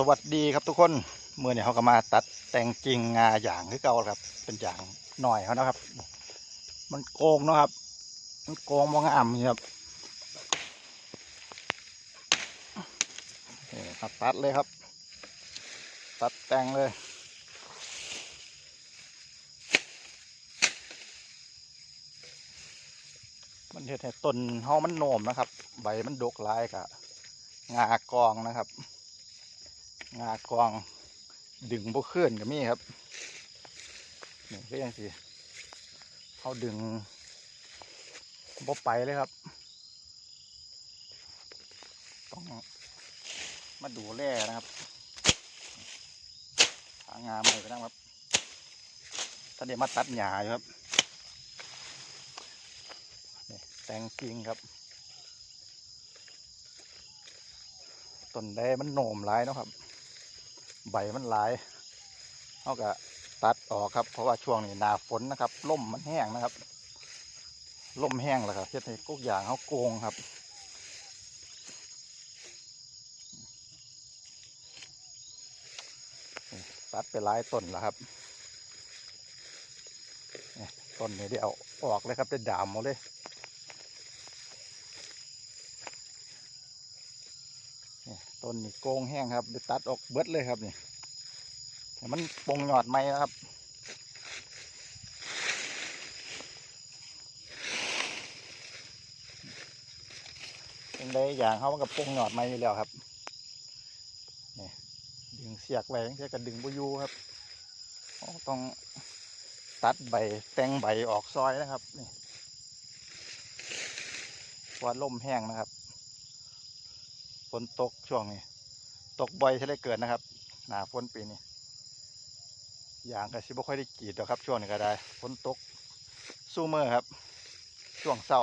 สวัสดีครับทุกคนเมื่อเนี่ยเขาก็มาตัดแต่งจริงงาอย่างคือเก่าครับ เป็นอย่างหน่อยเขานะครับ มันโกงเนาะครับ มันโกงมองอ่ำนี่ครับนี่ครับตัดเลยครับ ตัดแต่งเลยมันเห็ดให้ต้นเฮามันโหนมนะครับ ใบมันดกลายกะงากองนะครับ งากองดึงบ่ขึ้นกับมีครับนี่ก็ยังสิเขาดึงบ่ไปเลยครับ ต้องมาดูแลนะครับหางามเลยก็ได้ครับถ้าเดี๋ยวมาตัดหญ้าอยู่ครับนี่แตงกิ่งครับต้นแดมันโหนมหลายเนาะครับ บมันหลายเขาก็ตัดออกครับ เพราะว่าช่วงนี้หนาฝนนะครับล่มมันแห้งนะครับล่มแห้งแล้วครับเฮ็ดให้กุกอย่างเขาโกงครับตัดไปหลายต้นแล้วครับต้นนี้ได้เอาออกเลยครับได้ดามหมดเลย นี่ต้นนี่โกงแห้งครับได้ตัดออกเบิดเลยครับนี่มันปงหยอดไม้นะครับเป็นได้อย่างเขากับปงหยอดไม้อยู่แล้วครับนี่ดึงเสียกไว้เสียก็ดึงบุยูครับต้องตัดใบแตงใบออกซอยนะครับนี่เพราะว่าล่มแห้งนะครับ ฝนตกช่วงนี้ ตกบ่อยใช่เลยเกิดนะครับ หนาฝนปีนี้อย่างก็สิบ่ค่อยได้กรีดหรอกครับ ช่วงนี้ก็ได้ฝนตกสู้มือครับ ช่วงเศร้า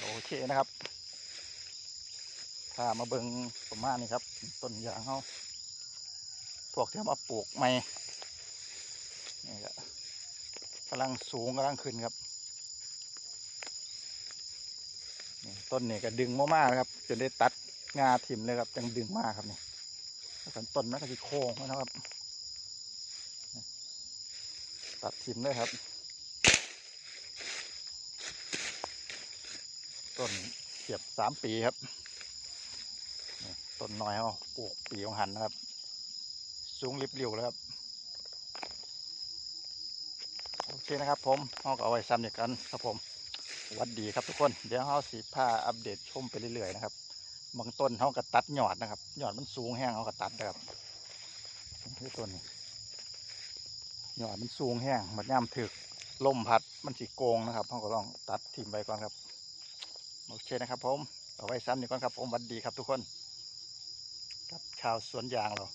โอเคนะครับถ้ามาเบิงประมาณนี้ครับ ต้นยางเขาพวกที่มาปลูกใหม่นี่ก็กำลังสูงกำลังขึ้นครับ นี่ ต้นนี่ก็ดึงมากๆนะครับจนได้ตัดงาถิ่มเลยครับจังดึงมากครับนี่แล้วกันต้นมันก็จะโค้งนะครับ ตัดถิ่มเลยครับ ต้นเสียบสามปีครับต้นน้อยเขาปลูกปีของหันนะครับ สูงริบเรียวแล้วครับโอเคนะครับผมเขาก็เอาไว้ซ้ำอย่างกันครับผม วัสดีครับทุกคน เดี๋ยวเขาสีผ้าอัปเดตชมไปเรื่อยๆนะครับบางต้นเขาก็ตัดหยอดนะครับหยอดมันสูงแห้งเขาก็ตัดนะครับนี่ต้นนี้ยอดมันสูงแห้งมันย่ำถึกลมพัดมันสีโกงนะครับเขาก็ลองตัดทิ้งไปก่อนครับโอเคนะครับผมเอาไว้ซ้ำนี่ก่อนครับผมวัสดีครับทุกคน กับชาวสวนยางเรา